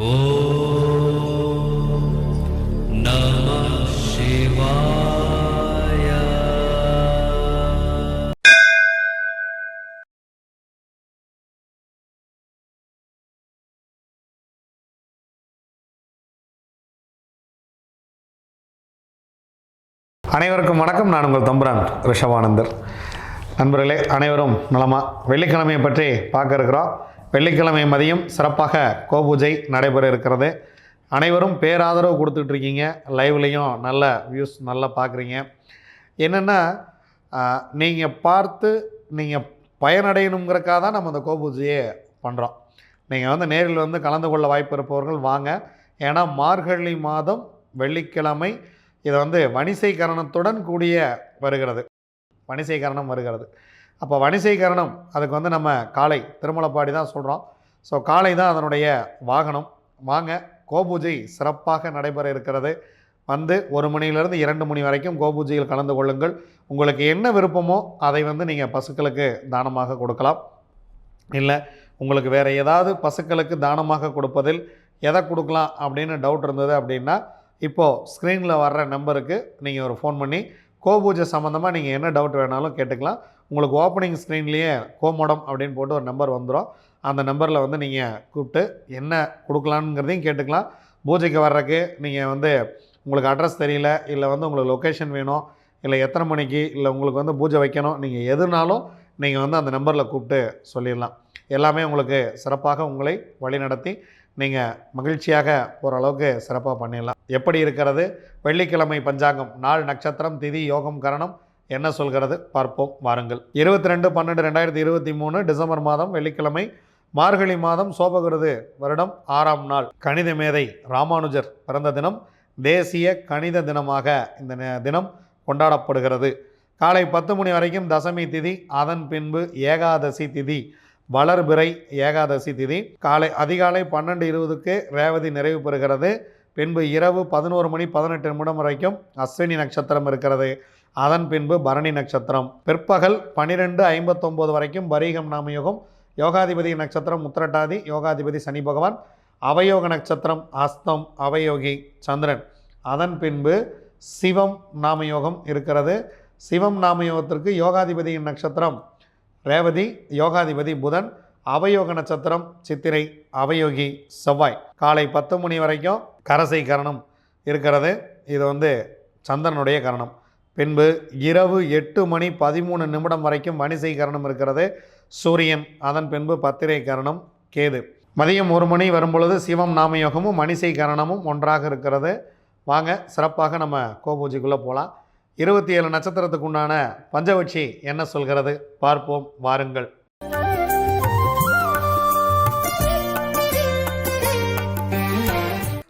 அனைவருக்கும் வணக்கம். நான் உங்கள் தம்புரான் ரிஷவானந்தர் நண்பர்களே அனைவரும் நலமா? வெள்ளிக்கிழமையை பற்றி பார்க்க இருக்கிறோம் வெள்ளிக்கிழமை மதியம் சிறப்பாக கோபூஜை நடைபெற இருக்கிறது. அனைவரும் பேராதரவு கொடுத்துட்டு இருக்கீங்க. லைவ்லேயும் நல்ல வியூஸ் நல்லா பார்க்குறீங்க என்னென்னா நீங்கள் பார்த்து நீங்கள் பயனடையணுங்கிறக்காக தான் நம்ம இந்த கோபூஜையை பண்ணுறோம் நீங்கள் வந்து நேரில் வந்து கலந்து கொள்ள வாய்ப்பு இருப்பவர்கள் வாங்க. ஏன்னா மார்கழி மாதம் வெள்ளிக்கிழமை இது வந்து வணிசை கரணத்துடன் கூடிய வருகிறது. வணிசை கரணம் வருகிறது. அப்போ வணிசைகரணம் அதுக்கு வந்து நம்ம காலை திருமலப்பாடி தான் சொல்கிறோம் ஸோ காலை தான் அதனுடைய வாகனம். வாங்க கோபூஜை சிறப்பாக நடைபெற இருக்கிறது. வந்து ஒரு மணியிலிருந்து இரண்டு மணி வரைக்கும் கோபூஜையில் கலந்து கொள்ளுங்கள். உங்களுக்கு என்ன விருப்பமோ அதை வந்து நீங்கள் பசுக்களுக்கு தானமாக கொடுக்கலாம். இல்லை உங்களுக்கு வேறு ஏதாவது பசுக்களுக்கு தானமாக கொடுப்பதில் எதை கொடுக்கலாம் அப்படின்னு டவுட் இருந்தது அப்படின்னா இப்போது ஸ்க்ரீனில் வர்ற நம்பருக்கு நீங்கள் ஒரு ஃபோன் பண்ணி கோபூஜை சம்மந்தமாக நீங்கள் என்ன டவுட் வேணாலும் கேட்டுக்கலாம். உங்களுக்கு ஓப்பனிங் ஸ்க்ரீன்லேயே கோமோடம் அப்படின்னு போட்டு ஒரு நம்பர் வந்துடும் அந்த நம்பரில் வந்து நீங்கள் கூப்பிட்டு என்ன கொடுக்கலாங்கிறதையும் கேட்டுக்கலாம். பூஜைக்கு வர்றதுக்கு நீங்கள் வந்து உங்களுக்கு அட்ரஸ் தெரியல இல்லை வந்து உங்களுக்கு லொக்கேஷன் வேணும் இல்லை எத்தனை மணிக்கு இல்லை உங்களுக்கு வந்து பூஜை வைக்கணும் நீங்கள் எதுனாலும் நீங்கள் வந்து அந்த நம்பரில் கூப்பிட்டு சொல்லிடலாம். எல்லாமே உங்களுக்கு சிறப்பாக உங்களை வழிநடத்தி நீங்கள் மகிழ்ச்சியாக ஓரளவுக்கு சிறப்பாக பண்ணிடலாம். எப்படி இருக்கிறது? வெள்ளிக்கிழமை பஞ்சாங்கம் நாள் நட்சத்திரம் திதி யோகம் கரணம் என்ன சொல்கிறது? பார்ப்போம் வாருங்கள். இருபத்தி ரெண்டு பன்னெண்டு ரெண்டாயிரத்தி இருபத்தி மூணு டிசம்பர் மாதம் வெள்ளிக்கிழமை மார்கழி மாதம் சோபகிருது வருடம் ஆறாம் நாள். கணித மேதை ராமானுஜர் பிறந்த தினம் தேசிய கணித தினமாக இந்த தினம் கொண்டாடப்படுகிறது. காலை பத்து மணி வரைக்கும் தசமி திதி அதன் பின்பு ஏகாதசி திதி வளர்பிறை ஏகாதசி திதி. காலை அதிகாலை பன்னெண்டு இருபதுக்கு ரேவதி நிறைவு பெறுகிறது. பின்பு இரவு பதினோரு மணி பதினெட்டு நிமிடம் வரைக்கும் அஸ்வினி நட்சத்திரம் இருக்கிறது. அதன் பின்பு பரணி நட்சத்திரம். பிற்பகல் பன்னிரெண்டு ஐம்பத்தொம்போது வரைக்கும் பரீகம் நாமயோகம் யோகாதிபதி நட்சத்திரம் உத்திரட்டாதி யோகாதிபதி சனி பகவான் அவயோக நட்சத்திரம் அஸ்தம் அவயோகி சந்திரன். அதன் பின்பு சிவம் நாமயோகம் இருக்கிறது. சிவம் நாமயோகத்திற்கு யோகாதிபதியின் நட்சத்திரம் ரேவதி யோகாதிபதி புதன் அவயோக நட்சத்திரம் சித்திரை அவயோகி செவ்வாய். காலை பத்து மணி வரைக்கும் கரசை கரணம் இருக்கிறது. இது வந்து சந்திரனுடைய கரணம். பின்பு இரவு எட்டு மணி பதிமூணு நிமிடம் வரைக்கும் வணிசை கரணம் இருக்கிறது. சூரியன் அதன் பின்பு பத்திரை கரணம் கேது. மதியம் ஒரு மணி வரும்பொழுது சிவம் நாமயோகமும் மணிசை கரணமும் ஒன்றாக இருக்கிறது. வாங்க சிறப்பாக நம்ம கோபூஜைக்குள்ளே போகலாம் இருபத்தி ஏழு நட்சத்திரத்துக்கு உண்டான பஞ்சவட்சி என்ன சொல்கிறது? பார்ப்போம் வாருங்கள்.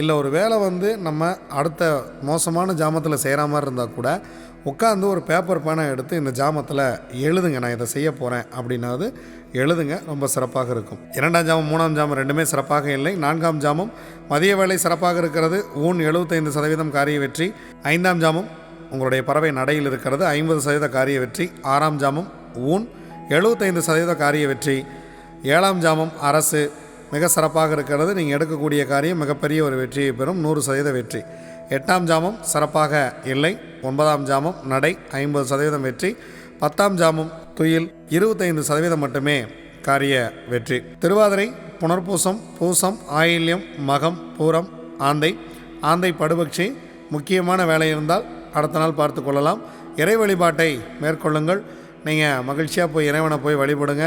இல்லை ஒரு வேலை வந்து நம்ம அடுத்த மோசமான ஜாமத்தில் செய்கிற மாதிரி இருந்தால் கூட உட்காந்து ஒரு பேப்பர் பேனை எடுத்து இந்த ஜாமத்தில் எழுதுங்க நான் இதை செய்ய போகிறேன் அப்படின்னாவது எழுதுங்க ரொம்ப சிறப்பாக இருக்கும். இரண்டாம் ஜாமம் மூணாம் ஜாமம் ரெண்டுமே சிறப்பாக இல்லை. நான்காம் ஜாமம் மதிய வேலை சிறப்பாக இருக்கிறது. ஊன் எழுபத்தைந்து சதவீதம் காரிய வெற்றி. ஐந்தாம் ஜாமம் உங்களுடைய பறவை நடையில் இருக்கிறது. ஐம்பது சதவீத காரிய வெற்றி. ஆறாம் ஜாமம் ஊன் எழுபத்தைந்து சதவீத காரிய வெற்றி. ஏழாம் ஜாமம் அரசு. மிக சிறப்பாக இருக்கிறது. நீங்கள் எடுக்கக்கூடிய காரியம் மிகப்பெரிய ஒரு வெற்றியை பெறும். நூறு சதவீத வெற்றி. எட்டாம் ஜாமம் சிறப்பாக இல்லை. ஒன்பதாம் ஜாமம் நடை ஐம்பது சதவீதம் வெற்றி. பத்தாம் ஜாமம் துயில் இருபத்தைந்து சதவீதம் மட்டுமே காரிய வெற்றி. திருவாதிரை புனர்பூசம் பூசம் ஆயில்யம் மகம் பூரம் ஆந்தை. ஆந்தை படுபக்ஷி. முக்கியமான வேலை இருந்தால் அடுத்த நாள் பார்த்து கொள்ளலாம். இறை வழிபாட்டை மேற்கொள்ளுங்கள். நீங்கள் மகிழ்ச்சியாக போய் இறைவனை போய் வழிபடுங்க.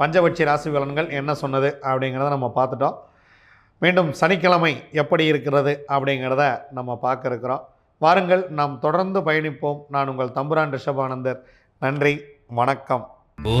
பஞ்சபட்சி ராசி பலன்கள் என்ன சொன்னது அப்படிங்கிறத நம்ம பார்த்துட்டோம். மீண்டும் சனிக்கிழமை எப்படி இருக்கிறது அப்படிங்கிறத நம்ம பார்க்க இருக்கிறோம் வாருங்கள் நாம் தொடர்ந்து பயணிப்போம். நான் உங்கள் தம்புரான் ரிஷபானந்தர். நன்றி வணக்கம். ஓ